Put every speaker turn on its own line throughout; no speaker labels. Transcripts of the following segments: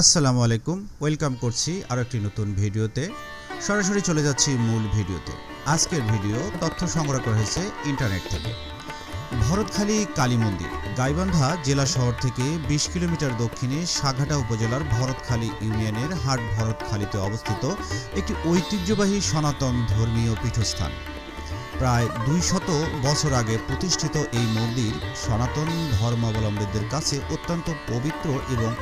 আসসালামু আলাইকুম, ওয়েলকাম করছি আরও একটি নতুন ভিডিওতে। সরাসরি চলে যাচ্ছি মূল ভিডিওতে। আজকের ভিডিও তথ্য সংগ্রহ করা হয়েছে ইন্টারনেট থেকে। ভরতখালী কালী মন্দির, গাইবান্ধা জেলা শহর থেকে বিশ কিলোমিটার দক্ষিণে সাঘাটা উপজেলার ভরতখালী ইউনিয়নের হাট ভরতখালীতে অবস্থিত একটি ঐতিহ্যবাহী সনাতন ধর্মীয় পীঠস্থান। প্রায় দুই শত বছর আগে প্রতিষ্ঠিত এই মন্দির সনাতন ধর্মাবলম্বীদের কাছে অত্যন্ত পবিত্র এবং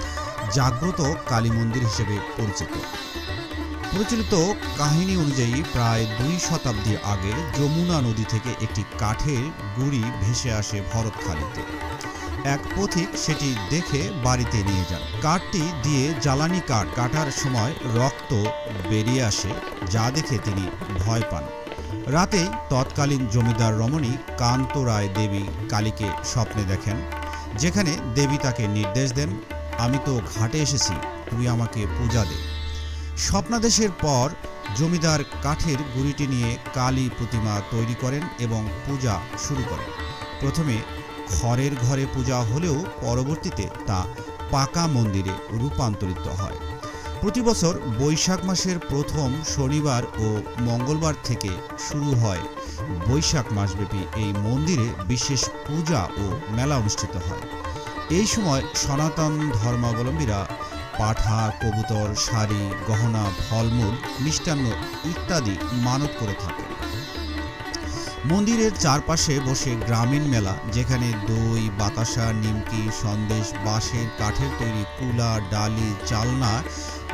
জাগ্রত কালী মন্দির হিসেবে পরিচিত। প্রচলিত কাহিনী অনুযায়ী প্রায় দুই শতাব্দী আগে যমুনা নদী থেকে একটি কাঠের গুড়ি ভেসে আসে ভরতখালীতে। এক পথিক সেটি দেখে বাড়িতে নিয়ে যান। কাঠটি দিয়ে জ্বালানি কাঠ কাটার সময় রক্ত বেরিয়ে আসে, যা দেখে তিনি ভয় পান। রাতেই তৎকালীন জমিদার রমণী কান্ত রায় দেবী কালীকে স্বপ্নে দেখেন, যেখানে দেবী তাকে নির্দেশ দেন আমি তো ঘাটে এসেছি তুই আমাকে পূজা দে। স্বপ্নাদেশের পর জমিদার কাঠের গুড়িটি নিয়ে কালী প্রতিমা তৈরি করেন এবং পূজা শুরু করেন। প্রথমে খড়ের ঘরে পূজা হলেও পরবর্তীতে তা পাকা মন্দিরে রূপান্তরিত হয়। প্রতি বছর বৈশাখ মাসের প্রথম শনিবার ও মঙ্গলবার থেকে শুরু হয় বৈশাখ মাসব্যাপী এই মন্দিরে বিশেষ পূজা ও মেলা অনুষ্ঠিত হয়। এই সময় সনাতন ধর্মাবলম্বীরা পাঠা, কবুতর, শাড়ি, গহনা, ফলমূল, মিষ্টান্ন ইত্যাদি মানত করে থাকে মন্দিরের চারপাশে বসে গ্রামীণ মেলা, যেখানে দই, বাতাসা, নিমকি, সন্দেশ, বাঁশের কাঠের তৈরি কুলা, ডালি, চালনা,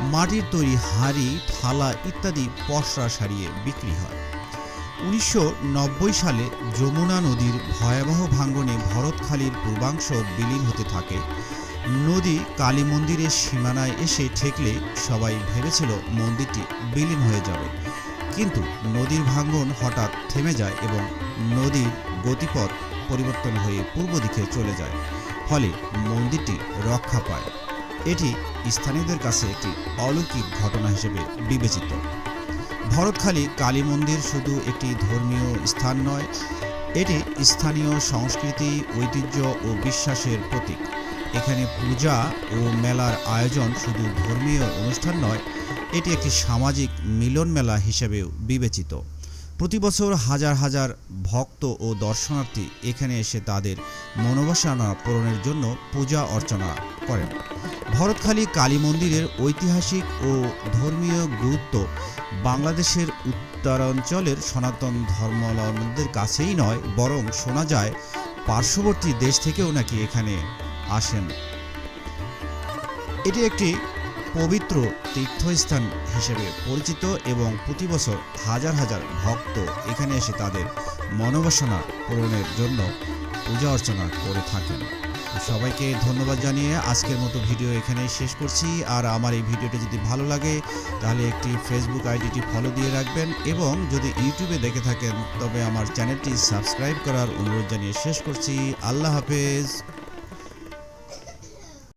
মাটির তৈরি হাড়ি, থালা ইত্যাদি পসরা সারিয়ে বিক্রি হয়। উনিশশো নব্বই সালে যমুনা নদীর ভয়াবহ ভাঙ্গনে ভরতখালীর পূর্বাংশ বিলীন হতে থাকে। নদী কালী মন্দিরের সীমানায় এসে ঠেকলে সবাই ভেবেছিল মন্দিরটি বিলীন হয়ে যাবে। কিন্তু নদীর ভাঙ্গন হঠাৎ থেমে যায় এবং নদীর গতিপথ পরিবর্তন হয়ে পূর্ব দিকে চলে যায়, ফলে মন্দিরটি রক্ষা পায়। এটি স্থানীয়দের কাছে একটি অলৌকিক ঘটনা হিসেবে বিবেচিত। ভরতখালী কালী মন্দির শুধু একটি ধর্মীয় স্থান নয়, এটি স্থানীয় সংস্কৃতি, ঐতিহ্য ও বিশ্বাসের প্রতীক। এখানে পূজা ও মেলার আয়োজন শুধু ধর্মীয় অনুষ্ঠান নয়, এটি একটি সামাজিক মিলন মেলা হিসেবেও বিবেচিত। প্রতি বছর হাজার হাজার ভক্ত ও দর্শনার্থী এখানে এসে তাদের মনোবাসনা পূরণের জন্য পূজা অর্চনা করেন। ভরতখালী কালী মন্দিরের ঐতিহাসিক ও ধর্মীয় গুরুত্ব বাংলাদেশের উত্তরাঞ্চলের সনাতন ধর্মাবলম্বীদের কাছেই নয়, বরং শোনা যায় পার্শ্ববর্তী দেশ থেকেও নাকি এখানে আসেন। এটি একটি পবিত্র তীর্থস্থান হিসেবে পরিচিত এবং প্রতি বছর হাজার হাজার ভক্ত এখানে এসে তাদের মনোবাসনা পূরণের জন্য পূজা অর্চনা করে থাকেন। সবাইকে ধন্যবাদ জানিয়ে আজকের মতো ভিডিও এখানেই শেষ করছি। আর আমার এই ভিডিওটি যদি ভালো লাগে, তাহলে একটি ফেসবুক আইডিটি ফলো দিয়ে রাখবেন এবং যদি ইউটিউবে দেখে থাকেন, তবে আমার চ্যানেলটি সাবস্ক্রাইব করার অনুরোধ জানিয়ে শেষ করছি। আল্লাহ হাফেজ।